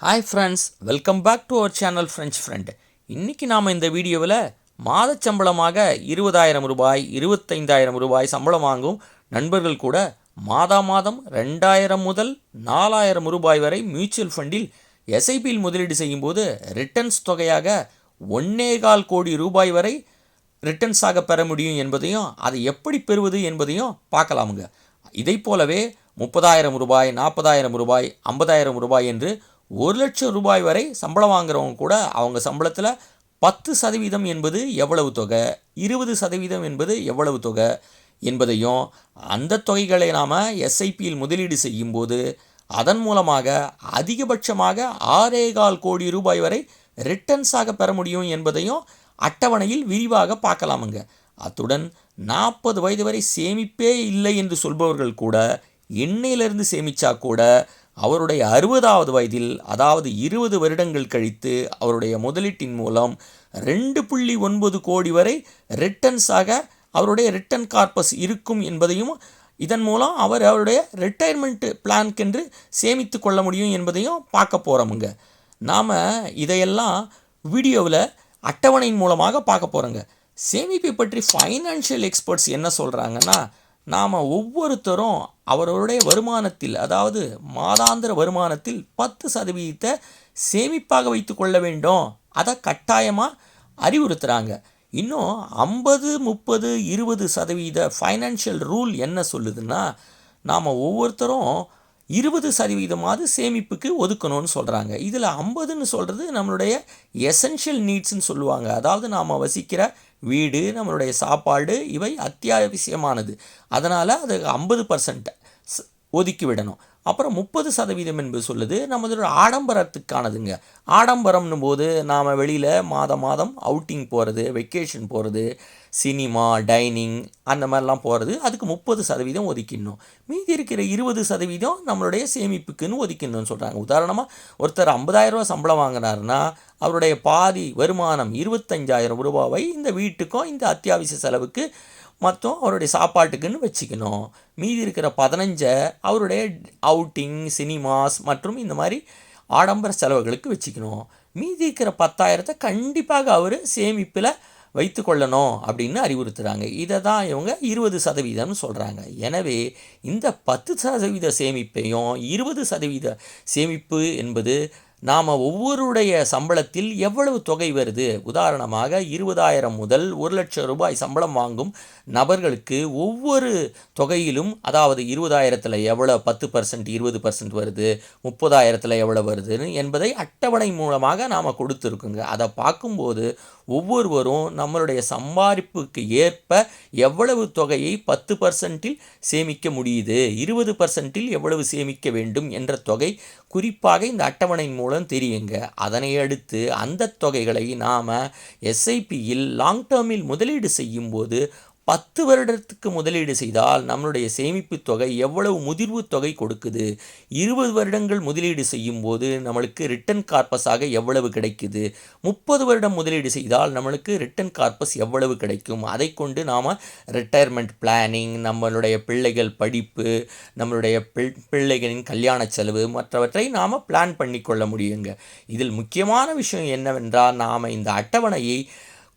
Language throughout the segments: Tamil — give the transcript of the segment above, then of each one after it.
Hi friends welcome back to our channel French friend இன்றைக்கி நாம் இந்த வீடியோவில் மாதச் சம்பளமாக இருபதாயிரம் ரூபாய் இருபத்தைந்தாயிரம் ரூபாய் சம்பளம் வாங்கும் நண்பர்கள் கூட மாதா மாதம் ரெண்டாயிரம் முதல் நாலாயிரம் ரூபாய் வரை மியூச்சுவல் ஃபண்டில் எஸ்ஐபியில் முதலீடு செய்யும்போது ரிட்டர்ன்ஸ் தொகையாக ஒன்னேகால் கோடி ரூபாய் வரை ரிட்டர்ன்ஸாக பெற முடியும் என்பதையும் அதை எப்படி பெறுவது என்பதையும் பார்க்கலாமுங்க. இதைப் போலவே முப்பதாயிரம் ரூபாய் நாற்பதாயிரம் ரூபாய் ஐம்பதாயிரம் ரூபாய் என்று ஒரு லட்சம் ரூபாய் வரை சம்பளம் வாங்குறவங்க கூட அவங்க சம்பளத்தில் பத்து சதவீதம் என்பது எவ்வளவு தொகை? இருபது சதவீதம் என்பது எவ்வளவு தொகை? என்பதையும் அந்த தொகைகளை நாம் எஸ்ஐபியில் முதலீடு செய்யும்போது அதன் மூலமாக அதிகபட்சமாக ஆறே கால் கோடி ரூபாய் வரை ரிட்டர்ன்ஸாக பெற முடியும் என்பதையும் அட்டவணையில் விரிவாக பார்க்கலாமுங்க. அத்துடன் நாற்பது வயது வரை சேமிப்பே இல்லை என்று சொல்பவர்கள் கூட எண்ணெயிலிருந்து சேமித்தா கூட அவருடைய அறுபதாவது வயதில் அதாவது இருபது வருடங்கள் கழித்து அவருடைய முதலீட்டின் மூலம் ரெண்டு புள்ளி ஒன்பது கோடி வரை ரிட்டர்ன்ஸாக அவருடைய ரிட்டர்ன் கார்பஸ் இருக்கும் என்பதையும் இதன் மூலம் அவர் அவருடைய ரிட்டையர்மெண்ட் பிளான்க்கென்று சேமித்து கொள்ள முடியும் என்பதையும் பார்க்க போகிறோமுங்க நாம் இதையெல்லாம் வீடியோவில் அட்டவணையின் மூலமாக பார்க்க போகிறோங்க சேமிப்பை பற்றி ஃபைனான்ஷியல் எக்ஸ்பர்ட்ஸ் என்ன சொல்கிறாங்கன்னா நாம் ஒவ்வொருத்தரும் அவரவருடைய வருமானத்தில் அதாவது மாதாந்திர வருமானத்தில் பத்து சதவீதத்தை சேமிப்பாக வைத்து கொள்ள வேண்டும். அதை கட்டாயமாக அறிவுறுத்துகிறாங்க இன்னும் ஐம்பது முப்பது இருபது சதவீத ஃபைனான்ஷியல் ரூல் என்ன சொல்லுதுன்னா நாம் ஒவ்வொருத்தரும் இருபது சதவீதமாவது சேமிப்புக்கு ஒதுக்கணும்னு சொல்கிறாங்க இதில் ஐம்பதுன்னு சொல்கிறது நம்மளுடைய எசென்ஷியல் நீட்ஸ்ன்னு சொல்லுவாங்க. அதாவது நாம் வசிக்கிற வீடு நம்மளுடைய சாப்பாடு இவை அத்தியாவசியமானது. அதனால் அது ஐம்பது பர்சன்ட் ஒதுக்கி விடணும். அப்புறம் முப்பது சதவீதம் என்பது சொல்லுது நம்மளோட ஆடம்பரத்துக்கானதுங்க. ஆடம்பரம்னும் போது நாம் வெளியில் மாதம் மாதம் அவுட்டிங் போகிறது வெக்கேஷன் போகிறது சினிமா டைனிங் அந்த மாதிரிலாம் போகிறது அதுக்கு முப்பது சதவீதம் ஒதுக்கிடணும். மீதி இருக்கிற இருபது சதவீதம் நம்மளுடைய சேமிப்புக்குன்னு ஒதுக்கிடணும்னு சொல்கிறாங்க உதாரணமாக ஒருத்தர் ஐம்பதாயிரரூவா சம்பளம் வாங்கினாருன்னா அவருடைய பாதி வருமானம் இருபத்தஞ்சாயிரம் ரூபாவை இந்த வீட்டுக்கும் இந்த அத்தியாவசிய செலவுக்கு மொத்தம் அவருடைய சாப்பாட்டுக்குன்னு வச்சுக்கணும். மீதி இருக்கிற பதினஞ்சை அவருடைய அவுட்டிங் சினிமாஸ் மற்றும் இந்த மாதிரி ஆடம்பர செலவுகளுக்கு வச்சுக்கணும். மீதி இருக்கிற பத்தாயிரத்தை கண்டிப்பாக அவர் சேமிப்பில் வைத்து கொள்ளணும் அப்படின்னு அறிவுறுத்துகிறாங்க இதை தான் இவங்க இருபது சதவீதம்னு சொல்கிறாங்க எனவே இந்த பத்து சதவீத சேமிப்பையும் இருபது சதவீத சேமிப்பு என்பது நாம் ஒவ்வொருடைய சம்பளத்தில் எவ்வளவு தொகை வருது? உதாரணமாக இருபதாயிரம் முதல் ஒரு லட்சம் ரூபாய் சம்பளம் வாங்கும் நபர்களுக்கு ஒவ்வொரு தொகையிலும் அதாவது இருபதாயிரத்தில் எவ்வளோ பத்து பர்சன்ட் இருபது பர்சன்ட் வருது. முப்பதாயிரத்தில் எவ்வளோ வருதுன்னு என்பதை அட்டவணை மூலமாக நாம் கொடுத்துருக்குங்க. அதை பார்க்கும்போது ஒவ்வொருவரும் நம்மளுடைய சம்பாதிப்புக்கு ஏற்ப எவ்வளவு தொகையை பத்து பர்சன்ட்டில் சேமிக்க முடியுது? இருபது பர்சன்ட்டில் எவ்வளவு சேமிக்க வேண்டும்? என்ற தொகை குறிப்பாக இந்த அட்டவணையின் மூலம் தெரியுங்க. அதனை அடுத்து அந்த தொகைகளை நாம் எஸ்ஐபியில் லாங் டேர்மில் முதலீடு செய்யும்போது பத்து வருடத்துக்கு முதலீடு செய்தால் நம்மளுடைய சேமிப்பு தொகை எவ்வளவு முதிர்வு தொகை கொடுக்குது? இருபது வருடங்கள் முதலீடு செய்யும் போது நம்மளுக்கு ரிட்டன் கார்பஸாக எவ்வளவு கிடைக்குது? முப்பது வருடம் முதலீடு செய்தால் நம்மளுக்கு ரிட்டன் கார்பஸ் எவ்வளவு கிடைக்கும்? அதை கொண்டு நாம் ரிட்டையர்மெண்ட் பிளானிங் நம்மளுடைய பிள்ளைகள் படிப்பு நம்மளுடைய பிள்ளைகளின் கல்யாண செலவு மற்றவற்றை நாம் பிளான் பண்ணி கொள்ள முடியுங்க. இதில் முக்கியமான விஷயம் என்னவென்றால் நாம் இந்த அட்டவணையை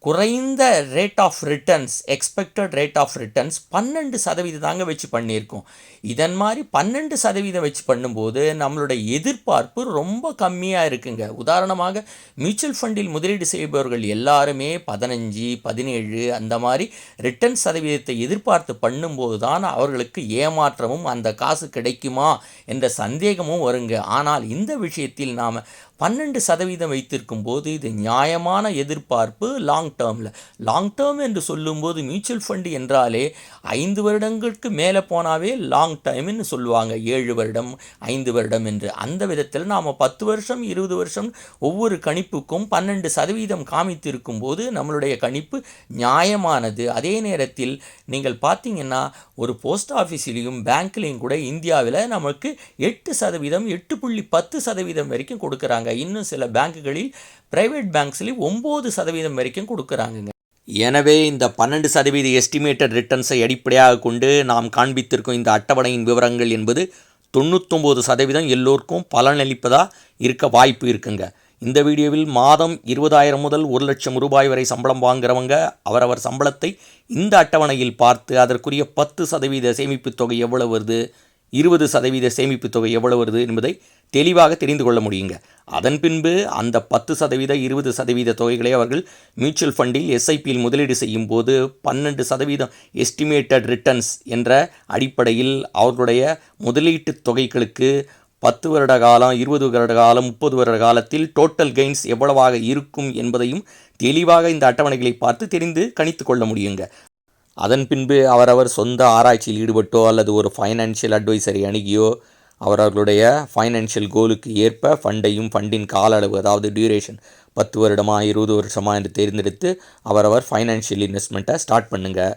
குறைந்த rate of returns expected rate of returns பன்னெண்டு சதவீதம் தாங்க வச்சு பண்ணியிருக்கோம். இதன் மாதிரி பன்னெண்டு சதவீதம் வச்சு பண்ணும்போது நம்மளுடைய எதிர்பார்ப்பு ரொம்ப கம்மியாக இருக்குங்க. உதாரணமாக மியூச்சுவல் ஃபண்டில் முதலீடு செய்பவர்கள் எல்லாருமே பதினஞ்சு பதினேழு அந்த மாதிரி ரிட்டர்ன் சதவீதத்தை எதிர்பார்த்து பண்ணும்போது தான் அவர்களுக்கு ஏமாற்றமும் அந்த காசு கிடைக்குமா என்ற சந்தேகமும் வருங்க. ஆனால் இந்த விஷயத்தில் நாம் பன்னெண்டு சதவீதம் வைத்திருக்கும் போது இது நியாயமான எதிர்பார்ப்பு லாங் டேர்மில் லாங் டேர்ம் என்று சொல்லும்போது மியூச்சுவல் ஃபண்டு என்றாலே ஐந்து வருடங்களுக்கு மேலே போனாவே லாங் டைம்னு சொல்லுவாங்க. ஏழு வருடம் ஐந்து வருடம் என்று. அந்த விதத்தில் நாம் பத்து வருஷம் இருபது வருஷம் ஒவ்வொரு கணிப்புக்கும் பன்னெண்டு சதவீதம் காமித்திருக்கும் போது நம்மளுடைய கணிப்பு நியாயமானது. அதே நேரத்தில் நீங்கள் பார்த்தீங்கன்னா ஒரு போஸ்ட் ஆஃபீஸிலையும் பேங்க்லேயும் கூட இந்தியாவில் நமக்கு எட்டு சதவீதம் எட்டு புள்ளி பத்து சதவீதம் வரைக்கும் கொடுக்குறாங்க. இன்னும் சில பேங்க்குகளில் ப்ரைவேட் பேங்க்ஸ்லேயும் ஒம்பது சதவீதம் வரைக்கும் கொடுக்குறாங்கங்க. எனவே இந்த பன்னெண்டு சதவீத எஸ்டிமேட்டட் ரிட்டர்ன்ஸை அடிப்படையாக கொண்டு நாம் காண்பித்திருக்கும் இந்த அட்டவணையின் விவரங்கள் என்பது தொண்ணூத்தொம்பது சதவீதம் எல்லோருக்கும் பலனளிப்பதாக இருக்க வாய்ப்பு இருக்குங்க. இந்த வீடியோவில் மாதம் இருபதாயிரம் முதல் ஒரு லட்சம் ரூபாய் வரை சம்பளம் வாங்குறவங்க அவரவர் சம்பளத்தை இந்த அட்டவணையில் பார்த்து அதற்குரிய பத்து சதவீத சேமிப்பு தொகை எவ்வளவு வருது? இருபது சதவீத சேமிப்பு தொகை எவ்வளவு வருது என்பதை தெளிவாக தெரிந்து கொள்ள முடியுங்க. அதன் பின்பு அந்த பத்து சதவீத இருபது சதவீத தொகைகளை அவர்கள் மியூச்சுவல் ஃபண்டில் எஸ்ஐபியில் முதலீடு செய்யும் போது பன்னெண்டு சதவீதம் எஸ்டிமேட்டட் ரிட்டர்ன்ஸ் என்ற அடிப்படையில் அவர்களுடைய முதலீட்டு தொகைகளுக்கு பத்து வருட காலம் இருபது வருட காலம் முப்பது வருட காலத்தில் டோட்டல் கெயின்ஸ் எவ்வளவாக இருக்கும் என்பதையும் தெளிவாக இந்த அட்டவணைகளை பார்த்து தெரிந்து கணித்து கொள்ள முடியுங்க. அதன் பின்பு அவரவர் சொந்த ஆராய்ச்சியில் ஈடுபட்டோ அல்லது ஒரு ஃபைனான்ஷியல் அட்வைசரை அணுகியோ அவரவர்களுடைய ஃபைனான்ஷியல் கோலுக்கு ஏற்ப ஃபண்டையும் ஃபண்டின் கால அளவு அதாவது டியூரேஷன் பத்து வருடமா இருபது வருஷமா என்று தேர்ந்தெடுத்து அவரவர் ஃபைனான்ஷியல் இன்வெஸ்ட்மெண்ட்டை ஸ்டார்ட் பண்ணுங்கள்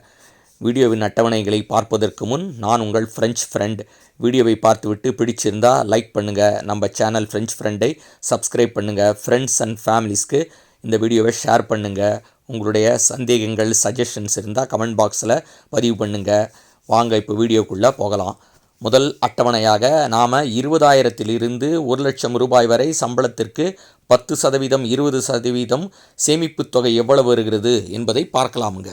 வீடியோவின் அட்டவணைகளை பார்ப்பதற்கு முன் நான் உங்கள் ஃப்ரெஞ்ச் ஃப்ரெண்ட் வீடியோவை பார்த்துவிட்டு பிடிச்சிருந்தா லைக் பண்ணுங்கள் நம்ம சேனல் ஃப்ரெஞ்ச் ஃப்ரெண்டை சப்ஸ்கிரைப் பண்ணுங்கள் ஃப்ரெண்ட்ஸ் அண்ட் ஃபேமிலிஸ்க்கு இந்த வீடியோவை ஷேர் பண்ணுங்கள் உங்களுடைய சந்தேகங்கள் சஜஷன்ஸ் இருந்தால் கமெண்ட் பாக்ஸில் பதிவு பண்ணுங்கள் வாங்க இப்போ வீடியோக்குள்ளே போகலாம். முதல் அட்டவணையாக நாம் இருபதாயிரத்திலிருந்து ஒரு லட்சம் ரூபாய் வரை சம்பளத்திற்கு பத்து சதவீதம் இருபது சதவீதம் சேமிப்புத் தொகை எவ்வளவு வருகிறது என்பதை பார்க்கலாமுங்க.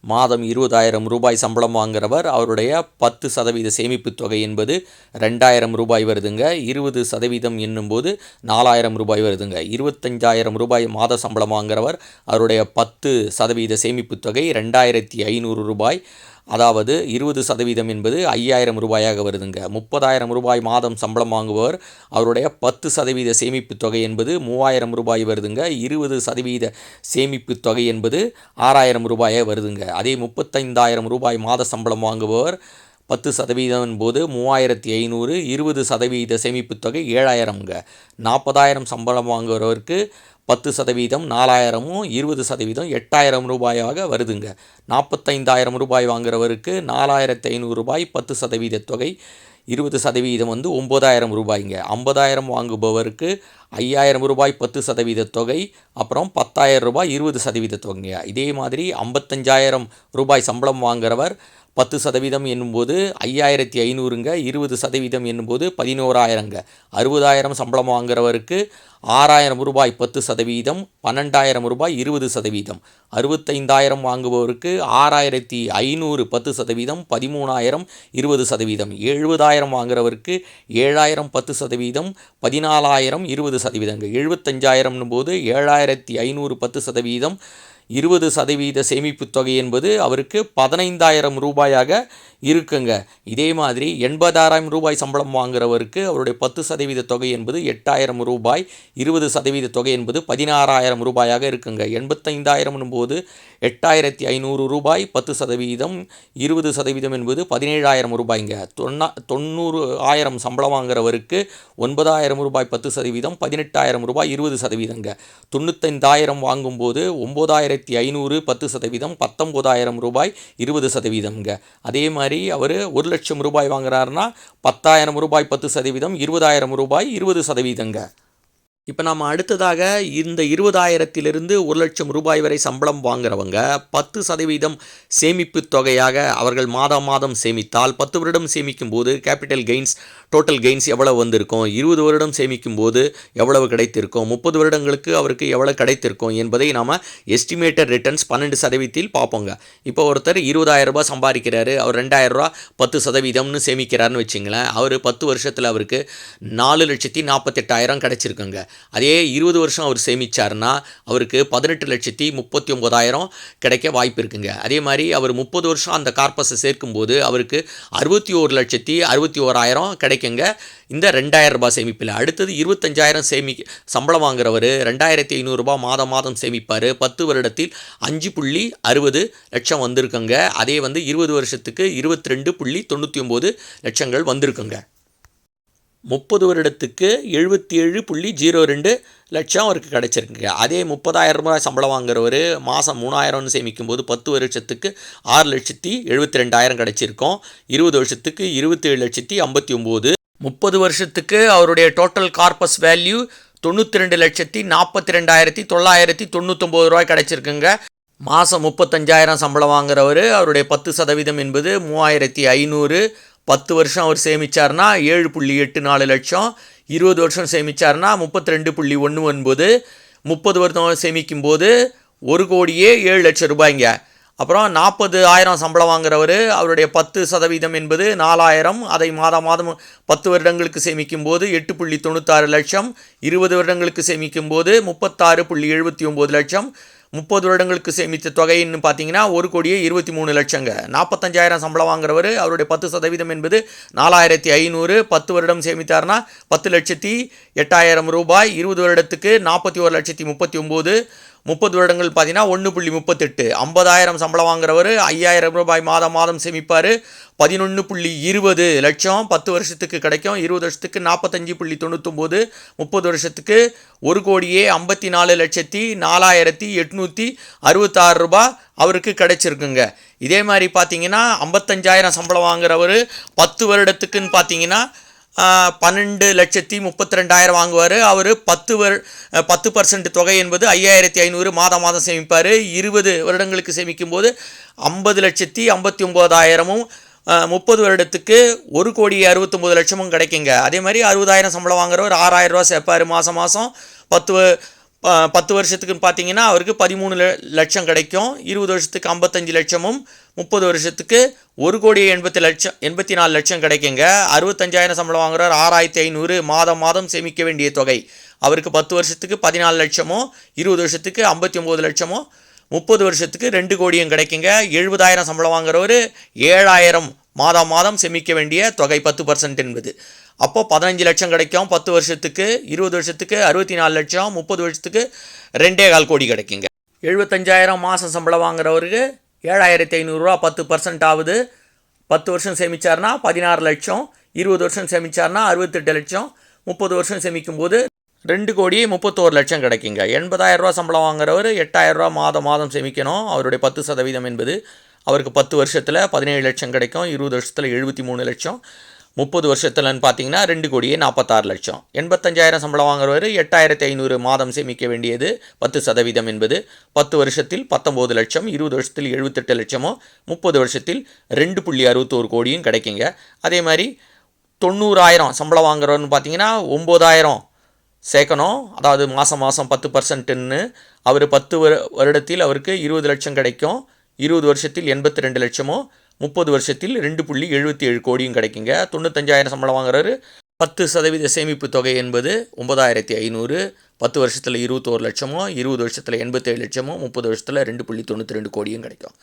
மாதம் இருபதாயிரம் ரூபாய் சம்பளம் வாங்குறவர் அவருடைய பத்து சதவீத சேமிப்பு தொகை என்பது ரெண்டாயிரம் ரூபாய் வருதுங்க. இருபது சதவீதம் என்னும்போது நாலாயிரம் ரூபாய் வருதுங்க. இருபத்தஞ்சாயிரம் ரூபாய் மாத சம்பளம் வாங்குறவர் அவருடைய பத்து சதவீத சேமிப்பு தொகை ரெண்டாயிரத்தி ஐநூறு ரூபாய். அதாவது இருபது சதவீதம் என்பது ஐயாயிரம் ரூபாயாக வருதுங்க. முப்பதாயிரம் ரூபாய் மாதம் சம்பளம் வாங்குபவர் அவருடைய பத்து சதவீத சேமிப்பு தொகை என்பது மூவாயிரம் ரூபாய் வருதுங்க. இருபது சதவீத சேமிப்பு தொகை என்பது ஆறாயிரம் ரூபாயாக வருதுங்க. அதே முப்பத்தைந்தாயிரம் ரூபாய் மாத சம்பளம் வாங்குபவர் பத்து சதவீதம் போது மூவாயிரத்தி ஐநூறு இருபது சதவீத சேமிப்பு தொகை ஏழாயிரம்ங்க. நாற்பதாயிரம் சம்பளம் வாங்குறவருக்கு பத்து சதவீதம் நாலாயிரமும் இருபது சதவீதம் எட்டாயிரம் ரூபாயாக வருதுங்க. நாற்பத்தைந்தாயிரம் ரூபாய் வாங்குறவருக்கு நாலாயிரத்து ஐநூறு ரூபாய் பத்து சதவீத தொகை இருபது சதவீதம் வந்து ஒம்பதாயிரம் ரூபாய்ங்க. ஐம்பதாயிரம் வாங்குபவருக்கு ஐயாயிரம் ரூபாய் பத்து சதவீத தொகை அப்புறம் பத்தாயிரம் ரூபாய் இருபது சதவீத தொகைங்க. இதே மாதிரி ஐம்பத்தஞ்சாயிரம் ரூபாய் சம்பளம் வாங்குறவர் பத்து சதவீதம் என்னும்போது ஐயாயிரத்தி ஐநூறுங்க இருபது சதவீதம் என்னும்போது பதினோராயிரங்க. அறுபதாயிரம் சம்பளம் வாங்குறவருக்கு ஆறாயிரம் ரூபாய் பத்து சதவீதம் பன்னெண்டாயிரம் ரூபாய் இருபது சதவீதம். அறுபத்தைந்தாயிரம் வாங்குபவருக்கு ஆறாயிரத்தி ஐநூறு பத்து சதவீதம் பதிமூணாயிரம் இருபது சதவீதம். எழுபதாயிரம் வாங்குறவருக்கு ஏழாயிரம் பத்து சதவீதம் பதினாலாயிரம் இருபது சதவீதங்க. எழுபத்தஞ்சாயிரம்னு போது ஏழாயிரத்தி ஐநூறு பத்து சதவீதம் இருபது சதவீத சேமிப்பு தொகை என்பது அவருக்கு பதினைந்தாயிரம் ரூபாயாக இருக்குங்க. இதே மாதிரி எண்பதாயிரம் ரூபாய் சம்பளம் வாங்குறவருக்கு அவருடைய பத்து சதவீத தொகை என்பது எட்டாயிரம் ரூபாய் இருபது சதவீத தொகை என்பது பதினாறாயிரம் ரூபாயாக இருக்குங்க. எண்பத்தைந்தாயிரம் போது எட்டாயிரத்தி ஐநூறு ரூபாய் பத்து சதவீதம் இருபது சதவீதம் என்பது பதினேழாயிரம் ரூபாய்ங்க. தொண்ணா தொண்ணூறு ஆயிரம் சம்பளம் வாங்குறவருக்கு ஒன்பதாயிரம் ரூபாய் பத்து சதவீதம் பதினெட்டாயிரம் ரூபாய் இருபது சதவீதங்க. தொண்ணூத்தைந்தாயிரம் வாங்கும்போது ஒம்பதாயிரத்தி ஐநூறு பத்து சதவீதம் பத்தொம்போதாயிரம் ரூபாய் இருபது சதவீதம்ங்க. அதே மாதிரி அவர் ஒரு லட்சம் ரூபாய் வாங்குறாருன்னா பத்தாயிரம் ரூபாய் பத்து சதவீதம் இருபதாயிரம் ரூபாய் இருபது சதவீதங்க இப்போ நம்ம அடுத்ததாக இந்த இருபதாயிரத்திலிருந்து ஒரு லட்சம் ரூபாய் வரை சம்பளம் வாங்குறவங்க பத்து சதவீதம் சேமிப்பு தொகையாக அவர்கள் மாதம் மாதம் சேமித்தால் பத்து வருடம் சேமிக்கும் போது கேபிட்டல் கெயின்ஸ் டோட்டல் கெயின்ஸ் எவ்வளவு வந்திருக்கும்? இருபது வருடம் சேமிக்கும் போது எவ்வளவு கிடைத்திருக்கும்? முப்பது வருடங்களுக்கு அவருக்கு எவ்வளவு கிடைத்திருக்கும் என்பதை நாம் எஸ்டிமேட்டட் ரிட்டர்ன்ஸ் பன்னெண்டு சதவீதத்தில் பார்ப்போங்க. இப்போ ஒருத்தர் இருபதாயிரம் ரூபாய் சம்பாதிக்கிறாரு அவர் ரெண்டாயிரம் ரூபா பத்து சதவீதம்னு சேமிக்கிறாருன்னு வச்சுங்களேன் அவர் பத்து வருஷத்தில் அவருக்கு நாலு லட்சத்தி நாற்பத்தெட்டாயிரம் கிடைச்சிருக்குங்க. அதே இருபது வருஷம் அவர் சேமிச்சாருன்னா அவருக்கு பதினெட்டு லட்சத்தி முப்பத்தி ஒம்பதாயிரம் கிடைக்க வாய்ப்பு இருக்குங்க. அதே மாதிரி அவர் முப்பது வருஷம் அந்த கார்பஸை சேர்க்கும்போது அவருக்கு அறுபத்தி ஒரு லட்சத்தி அறுபத்தி ஓராயிரம் கிடைக்குங்க. இந்த ரெண்டாயிரம் ரூபாய் சேமிப்பில். அடுத்தது இருபத்தஞ்சாயிரம் சேமி சம்பளம் வாங்குறவர் ரெண்டாயிரத்தி ஐநூறுரூபா மாதம் மாதம் சேமிப்பார். பத்து வருடத்தில் அஞ்சு புள்ளி அறுபது லட்சம் வந்திருக்குங்க. அதே வந்து இருபது வருஷத்துக்கு இருபத்தி ரெண்டு புள்ளி தொண்ணூற்றி ஒம்பது லட்சங்கள் வந்திருக்குங்க. முப்பது வருடத்துக்கு எழுபத்தி ஏழு புள்ளி ஜீரோ ரெண்டு லட்சம் அவருக்கு கிடச்சிருக்குங்க. அதே முப்பதாயிரம் ரூபாய் சம்பளம் வாங்குறவர் மாதம் மூணாயிரம்னு சேமிக்கும் போது பத்து வருஷத்துக்கு ஆறு லட்சத்தி எழுபத்தி ரெண்டாயிரம் கிடச்சிருக்கோம். இருபது வருஷத்துக்கு இருபத்தேழு லட்சத்தி ஐம்பத்தி ஒம்பது முப்பது வருஷத்துக்கு அவருடைய டோட்டல் கார்பஸ் வேல்யூ தொண்ணூற்றி ரெண்டு லட்சத்தி நாற்பத்தி ரெண்டாயிரத்தி தொள்ளாயிரத்தி தொண்ணூற்றொம்பது ரூபாய் கிடச்சிருக்குங்க. மாதம் முப்பத்தஞ்சாயிரம் சம்பளம் வாங்குறவர் அவருடைய பத்து சதவீதம் என்பது மூவாயிரத்தி ஐநூறு பத்து வருஷம் அவர் சேமித்தார்னா ஏழு புள்ளி எட்டு நாலு லட்சம். இருபது வருஷம் சேமித்தார்னா முப்பத்தி ரெண்டு புள்ளி ஒன்று ஒன்பது. முப்பது வருஷம் சேமிக்கும் போது ஒரு கோடியே ஏழு லட்சம் ரூபாய்ங்க. அப்புறம் நாற்பது ஆயிரம் சம்பளம் வாங்குறவர் அவருடைய பத்து சதவீதம் என்பது நாலாயிரம். அதை மாதம் மாதம் பத்து வருடங்களுக்கு சேமிக்கும் போது எட்டு புள்ளி தொண்ணூத்தாறு லட்சம். இருபது வருடங்களுக்கு சேமிக்கும் போது முப்பத்தாறு புள்ளி எழுபத்தி ஒம்பது லட்சம். முப்பது வருடங்களுக்கு சேமித்த தொகைன்னு பார்த்தீங்கன்னா ஒரு கோடியே இருபத்தி மூணு லட்சங்க. நாற்பத்தஞ்சாயிரம் சம்பளம் வாங்குறவர் அவருடைய பத்து சதவீதம் என்பது நாலாயிரத்தி ஐநூறு. பத்து வருடம் சேமித்தார்னா பத்து லட்சத்தி எட்டாயிரம் ரூபாய். இருபது வருடத்துக்கு நாற்பத்தி ஒரு லட்சத்தி முப்பத்தி ஒம்பது. முப்பது வருடங்கள் பார்த்தீங்கன்னா ஒன்று புள்ளி முப்பத்தெட்டு. ஐம்பதாயிரம் சம்பளம் வாங்குறவர் ஐயாயிரம் ரூபாய் மாதம் மாதம் சேமிப்பார். பதினொன்று புள்ளி இருபது லட்சம் பத்து வருஷத்துக்கு கிடைக்கும். இருபது வருஷத்துக்கு நாற்பத்தஞ்சு புள்ளி தொண்ணூத்தொம்போது. முப்பது வருஷத்துக்கு ஒரு கோடியே ஐம்பத்தி நாலு லட்சத்தி நாலாயிரத்தி எட்நூற்றி அறுபத்தாறு ரூபாய் அவருக்கு கிடைச்சிருக்குங்க. இதே மாதிரி பார்த்தீங்கன்னா ஐம்பத்தஞ்சாயிரம் சம்பளம் வாங்குறவர் பத்து வருடத்துக்குன்னு பார்த்தீங்கன்னா பன்னெண்டு லட்சத்தி முப்பத்தி ரெண்டாயிரம் வாங்குவார். அவர் பத்து வரு பத்து பர்சன்ட் தொகை என்பது ஐயாயிரத்தி ஐநூறு மாதம் மாதம் சேமிப்பார். இருபது வருடங்களுக்கு சேமிக்கும் போது ஐம்பது லட்சத்தி ஐம்பத்தி ஒம்போதாயிரமும் முப்பது வருடத்துக்கு ஒரு கோடி அறுபத்தொம்பது லட்சமும் கிடைக்குங்க. அதே மாதிரி அறுபதாயிரம் சம்பளம் வாங்குறவர் ஆறாயிரம் ரூபா சேர்ப்பார் மாதம் மாதம் பத்து பத்து வருஷத்துக்குன்னு பார்த்தீங்கன்னா அவருக்கு பதிமூணு லட்சம் கிடைக்கும். இருபது வருஷத்துக்கு ஐம்பத்தஞ்சு லட்சமும் முப்பது வருஷத்துக்கு ஒரு கோடி எண்பத்தி லட்சம் எண்பத்தி நாலு லட்சம் கிடைக்குங்க. அறுபத்தஞ்சாயிரம் சம்பளம் வாங்குறார். ஆறாயிரத்தி ஐநூறு மாதம் மாதம் சேமிக்க வேண்டிய தொகை. அவருக்கு பத்து வருஷத்துக்கு பதினாலு லட்சமோ இருபது வருஷத்துக்கு ஐம்பத்தி ஒம்பது லட்சமோ முப்பது வருஷத்துக்கு ரெண்டு கோடியும் கிடைக்குங்க. எழுபதாயிரம் சம்பளம் வாங்குறவர் ஏழாயிரம் மாதம் மாதம் சேமிக்க வேண்டிய தொகை பத்து பர்சன்ட் என்பது. அப்போ பதினஞ்சு லட்சம் கிடைக்கும் பத்து வருஷத்துக்கு இருபது வருஷத்துக்கு அறுபத்தி நாலு லட்சம் முப்பது வருஷத்துக்கு ரெண்டே கால் கோடி கிடைக்குங்க. எழுபத்தஞ்சாயிரம் மாதம் சம்பளம் வாங்குறவருக்கு ஏழாயிரத்தி ஐநூறுரூவா பத்து பர்சன்ட் ஆகுது. பத்து வருஷம் சேமிச்சார்னா பதினாறு லட்சம் இருபது வருஷம் சேமிச்சார்னா அறுபத்தெட்டு லட்சம் முப்பது வருஷம் சேமிக்கும் போது ரெண்டு கோடி முப்பத்தோரு லட்சம் கிடைக்குங்க. எண்பதாயிரரூவா சம்பளம் வாங்குறவர் எட்டாயிரரூவா மாதம் மாதம் சேமிக்கணும். அவருடைய பத்து சதவீதம் என்பது அவருக்கு பத்து வருஷத்தில் பதினேழு லட்சம் கிடைக்கும் இருபது வருஷத்தில் எழுபத்தி மூணு லட்சம். முப்பது வருஷத்துலன்னு பார்த்தீங்கன்னா ரெண்டு கோடியே நாற்பத்தாறு லட்சம். எண்பத்தஞ்சாயிரம் சம்பளம் வாங்குறவர் எட்டாயிரத்தி ஐநூறு மாதம் சேமிக்க வேண்டியது பத்து சதவீதம் என்பது பத்து வருஷத்தில் பத்தொம்போது லட்சம் இருபது வருஷத்தில் எழுபத்தெட்டு லட்சமோ முப்பது வருஷத்தில் ரெண்டு புள்ளி அறுபத்தோரு கோடியும் கிடைக்குங்க. அதே மாதிரி தொண்ணூறாயிரம் சம்பளம் வாங்குறவர்னு பார்த்தீங்கன்னா ஒம்பதாயிரம் சேர்க்கணும். அதாவது மாதம் மாதம் பத்து பர்சன்ட்டுன்னு அவர் பத்து வரு வருடத்தில் அவருக்கு இருபது லட்சம் கிடைக்கும். இருபது வருஷத்தில் எண்பத்தி ரெண்டு லட்சமோ முப்பது வருஷத்தில் ரெண்டு புள்ளி எழுபத்தி ஏழு கோடியும் கிடைக்குங்க. தொண்ணூத்தஞ்சாயிரம் சம்பளம் வாங்குறாரு. பத்து சதவீத சேமிப்பு தொகை என்பது ஒன்பதாயிரத்தி ஐநூறு. பத்து வருஷத்தில் இருபத்தோரு லட்சமோ இருபது வருஷத்தில் எண்பத்தேழு லட்சமோ முப்பது வருஷத்தில் ரெண்டு புள்ளி தொண்ணூற்றி ரெண்டு கோடியும் கிடைக்கும்.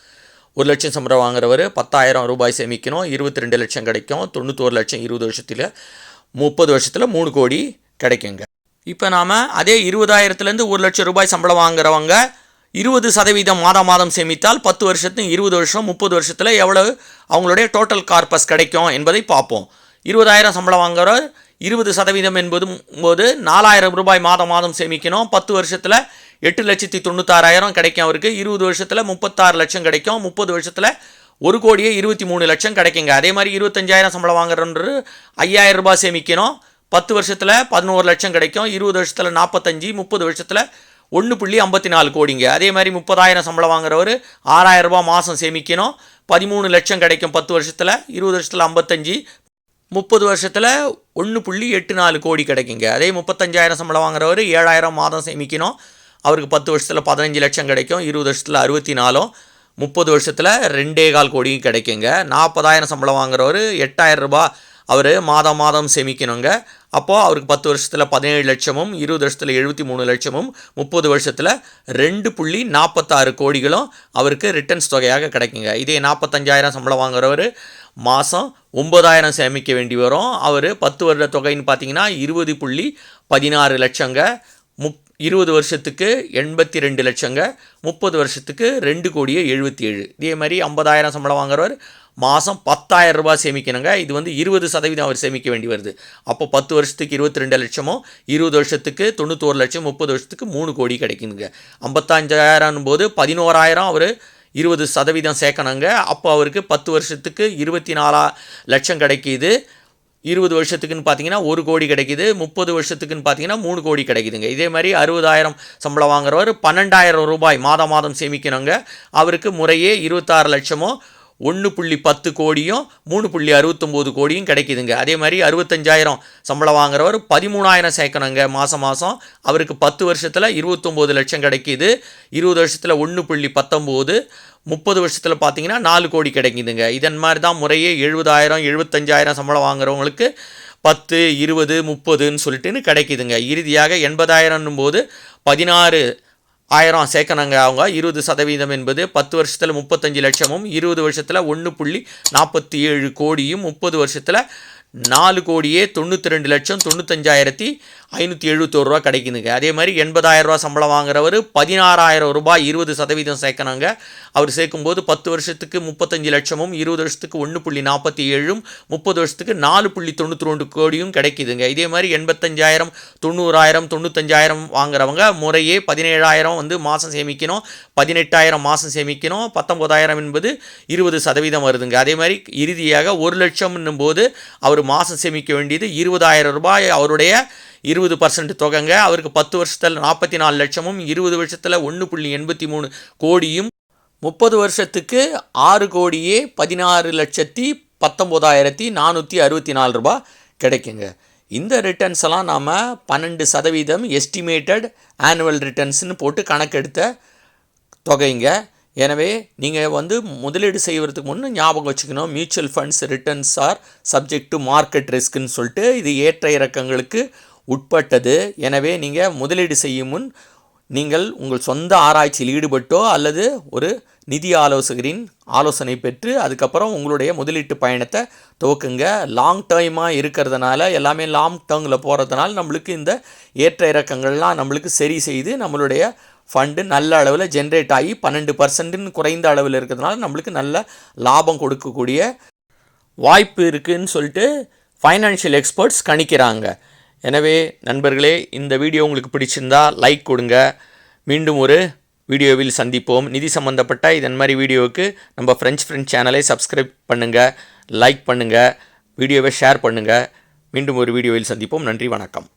ஒரு லட்சம் சம்பளம் வாங்குறவர் பத்தாயிரம் ரூபாய் சேமிக்கணும் இருபத்தி ரெண்டு லட்சம் கிடைக்கும். தொண்ணூத்தோரு லட்சம் இருபது வருஷத்தில் முப்பது வருஷத்தில் மூணு கோடி கிடைக்குங்க. இப்போ நாம் அதே இருபதாயிரத்துலேருந்து ஒரு லட்சம் ரூபாய் சம்பளம் வாங்குறவங்க இருபது சதவீதம் மாதம் மாதம் சேமித்தால் பத்து வருஷத்துக்கு இருபது வருஷம் முப்பது வருஷத்தில் எவ்வளவு அவங்களுடைய டோட்டல் கார்பஸ் கிடைக்கும் என்பதை பார்ப்போம். இருபதாயிரம் சம்பளம் வாங்குகிற இருபது சதவீதம் என்பதும் போது நாலாயிரம் ரூபாய் மாதம் மாதம் சேமிக்கணும். பத்து வருஷத்தில் எட்டு லட்சத்தி தொண்ணூத்தாறாயிரம் கிடைக்கும் அவருக்கு. இருபது வருஷத்தில் முப்பத்தாறு லட்சம் கிடைக்கும். முப்பது வருஷத்தில் ஒரு கோடியே இருபத்தி மூணு லட்சம் கிடைக்குங்க. அதே மாதிரி இருபத்தஞ்சாயிரம் சம்பளம் வாங்குறன்று ஐயாயிரம் ரூபாய் சேமிக்கணும். பத்து வருஷத்தில் பதினோரு லட்சம் கிடைக்கும். இருபது வருஷத்தில் நாற்பத்தஞ்சு முப்பது வருஷத்தில் ஒன்று புள்ளி ஐம்பத்தி நாலு கோடிங்க. அதே மாதிரி முப்பதாயிரம் சம்பளம் வாங்குறவர் ஆறாயிரம் ரூபாய் மாதம் சேமிக்கணும். பதிமூணு லட்சம் கிடைக்கும் பத்து வருஷத்தில் இருபது வருஷத்தில் ஐம்பத்தஞ்சு முப்பது வருஷத்தில் ஒன்று புள்ளி எட்டு நாலு கோடி கிடைக்குங்க. அதே முப்பத்தஞ்சாயிரம் சம்பளம் வாங்குறவர் ஏழாயிரம் மாதம் சேமிக்கணும். அவருக்கு பத்து வருஷத்தில் பதினஞ்சு லட்சம் கிடைக்கும் இருபது வருஷத்தில் அறுபத்தி நாலும் முப்பது வருஷத்தில் ரெண்டே கால் கோடியும் கிடைக்குங்க. நாற்பதாயிரம் சம்பளம் வாங்குறவர் எட்டாயிரம் ரூபாய் அவர் மாதம் மாதம் சேமிக்கணுங்க. அப்போது அவருக்கு பத்து வருஷத்தில் பதினேழு லட்சமும் இருபது வருஷத்தில் எழுபத்தி மூணு லட்சமும் முப்பது வருஷத்தில் ரெண்டு புள்ளி நாற்பத்தாறு கோடிகளும் அவருக்கு ரிட்டர்ன்ஸ் தொகையாக கிடைக்குங்க. இதே நாற்பத்தஞ்சாயிரம் சம்பளம் வாங்குறவர் மாதம் ஒம்பதாயிரம் சேமிக்க வேண்டி வரும். அவர் பத்து வருட தொகைன்னு பார்த்தீங்கன்னா இருபது புள்ளி பதினாறு லட்சங்க முப் இருபது வருஷத்துக்கு எண்பத்தி ரெண்டு லட்சங்க முப்பது வருஷத்துக்கு ரெண்டு கோடியே எழுபத்தி ஏழு. இதே மாதிரி ஐம்பதாயிரம் சம்பளம் வாங்குறவர் மாதம் பத்தாயிரம் ரூபாய் சேமிக்கணுங்க. இது வந்து இருபது சதவீதம் அவர் சேமிக்க வேண்டி வருது. அப்போ பத்து வருஷத்துக்கு இருபத்தி ரெண்டு லட்சமோ இருபது வருஷத்துக்கு தொண்ணூத்தோரு லட்சம் முப்பது வருஷத்துக்கு மூணு கோடி கிடைக்குதுங்க. ஐம்பத்தஞ்சாயிரம் போது பதினோராயிரம் அவர் இருபது சதவீதம் சேர்க்கணுங்க. அப்போ அவருக்கு பத்து வருஷத்துக்கு இருபத்தி நாலா லட்சம் கிடைக்கிது. இருபது வருஷத்துக்குன்னு பார்த்தீங்கன்னா ஒரு கோடி கிடைக்குது முப்பது வருஷத்துக்குன்னு பார்த்தீங்கன்னா மூணு கோடி கிடைக்குதுங்க. இதே மாதிரி அறுபதாயிரம் சம்பளம் வாங்குறவர் பன்னெண்டாயிரம் ரூபாய் மாதம் மாதம் சேமிக்கணுங்க. அவருக்கு முறையே இருபத்தாறு லட்சமோ ஒன்று புள்ளி பத்து கோடியும் மூணு புள்ளி அறுபத்தொம்போது கோடியும் கிடைக்குதுங்க. அதே மாதிரி அறுபத்தஞ்சாயிரம் சம்பளம் வாங்குறவர் பதிமூணாயிரம் சேர்க்கணுங்க மாதம் மாதம் அவருக்கு பத்து வருஷத்தில் இருபத்தொம்போது லட்சம் கிடைக்கிது. இருபது வருஷத்தில் ஒன்று புள்ளி பத்தொம்போது முப்பது வருஷத்தில் பார்த்தீங்கன்னா நாலு கோடி கிடைக்குதுங்க. இதன் மாதிரி தான் முறையே எழுபதாயிரம் எழுபத்தஞ்சாயிரம் சம்பளம் வாங்குறவங்களுக்கு பத்து இருபது முப்பதுன்னு சொல்லிட்டுன்னு கிடைக்குதுங்க. இறுதியாக எண்பதாயிரம்னும் போது பதினாறு ஆயிரம் சேர்க்கணுங்க அவங்க. இருபது சதவீதம் என்பது பத்து வருஷத்தில் முப்பத்தஞ்சு லட்சமும் இருபது வருஷத்தில் ஒன்று புள்ளி நாற்பத்தி ஏழு கோடியும் முப்பது வருஷத்தில் நாலு கோடியே தொண்ணூற்றி ரெண்டு லட்சம் தொண்ணூத்தஞ்சாயிரத்தி ஐநூற்றி எழுபத்தோரு ரூபா கிடைக்குதுங்க. அதே மாதிரி எண்பதாயிரம் ரூபா சம்பளம் வாங்குறவர் பதினாறாயிரம் ரூபாய் இருபது சதவீதம் சேர்க்கணுங்க. அவர் சேர்க்கும்போது பத்து வருஷத்துக்கு முப்பத்தஞ்சு லட்சமும் இருபது வருஷத்துக்கு ஒன்று புள்ளி நாற்பத்தி ஏழும் முப்பது வருஷத்துக்கு நாலு புள்ளி தொண்ணூற்றி ரெண்டு கோடியும் கிடைக்குதுங்க. இதே மாதிரி எண்பத்தஞ்சாயிரம் தொண்ணூறாயிரம் தொண்ணூத்தஞ்சாயிரம் வாங்குறவங்க முறையே பதினேழாயிரம் வந்து மாதம் சேமிக்கணும். பதினெட்டாயிரம் மாதம் சேமிக்கணும். பத்தொம்போதாயிரம் என்பது இருபது சதவீதம் வருதுங்க. அதே மாதிரி இறுதியாக ஒரு லட்சம்னும் போது அவர் மாதம் சேமிக்க வேண்டியது இருபதாயிரம் ரூபாய் அவருடைய இருபது பர்சன்ட் தொகைங்க. அவருக்கு பத்து வருஷத்தில் நாற்பத்தி நாலு லட்சமும் இருபது வருஷத்தில் ஒன்று புள்ளி எண்பத்தி மூணு கோடியும் முப்பது வருஷத்துக்கு ஆறு கோடியே பதினாறு லட்சத்தி பத்தொம்போதாயிரத்தி நானூற்றி அறுபத்தி நாலு ரூபாய் கிடைக்குங்க. இந்த ரிட்டர்ன்ஸ் எல்லாம் நாம் பன்னெண்டு சதவீதம் எஸ்டிமேட்டட் ஆனுவல் ரிட்டர்ன்ஸ்னு போட்டு கணக்கெடுத்த தொகைங்க. எனவே நீங்கள் வந்து முதலீடு செய்வதுக்கு முன்னே ஞாபகம் வச்சுக்கணும். Mutual funds returns are subject to market ரிஸ்க்குன்னு சொல்லிட்டு இது ஏற்ற இறக்கங்களுக்கு உட்பட்டது. எனவே நீங்கள் முதலீடு செய்யும் முன் நீங்கள் உங்கள் சொந்த ஆராய்ச்சியில் ஈடுபட்டோ அல்லது ஒரு நிதி ஆலோசகரின் ஆலோசனை பெற்று அதுக்கப்புறம் உங்களுடைய முதலீட்டு பயணத்தை துவக்குங்க. லாங் டேர்மாக இருக்கிறதுனால எல்லாமே லாங் டேர்மில் போகிறதுனால நம்மளுக்கு இந்த ஏற்ற இறக்கங்கள்லாம் நம்மளுக்கு சரி செய்து நம்மளுடைய ஃபண்டு நல்ல அளவில் ஜென்ரேட் ஆகி பன்னெண்டு பர்சன்ட்டுன்னு குறைந்த அளவில் இருக்கிறதுனால நம்மளுக்கு நல்ல லாபம் கொடுக்கக்கூடிய வாய்ப்பு இருக்குதுன்னு சொல்லிட்டு ஃபைனான்ஷியல் எக்ஸ்பர்ட்ஸ் கணிக்கிறாங்க. எனவே நண்பர்களே இந்த வீடியோ உங்களுக்கு பிடிச்சிருந்தா லைக் கொடுங்க. மீண்டும் ஒரு வீடியோவில் சந்திப்போம். நிதி சம்பந்தப்பட்ட இதன் மாதிரி வீடியோவுக்கு நம்ம ஃப்ரெஞ்ச் ஃப்ரெண்ட் சேனலை சப்ஸ்கிரைப் பண்ணுங்கள் லைக் பண்ணுங்கள் வீடியோவை ஷேர் பண்ணுங்கள் மீண்டும் ஒரு வீடியோவில் சந்திப்போம். நன்றி வணக்கம்.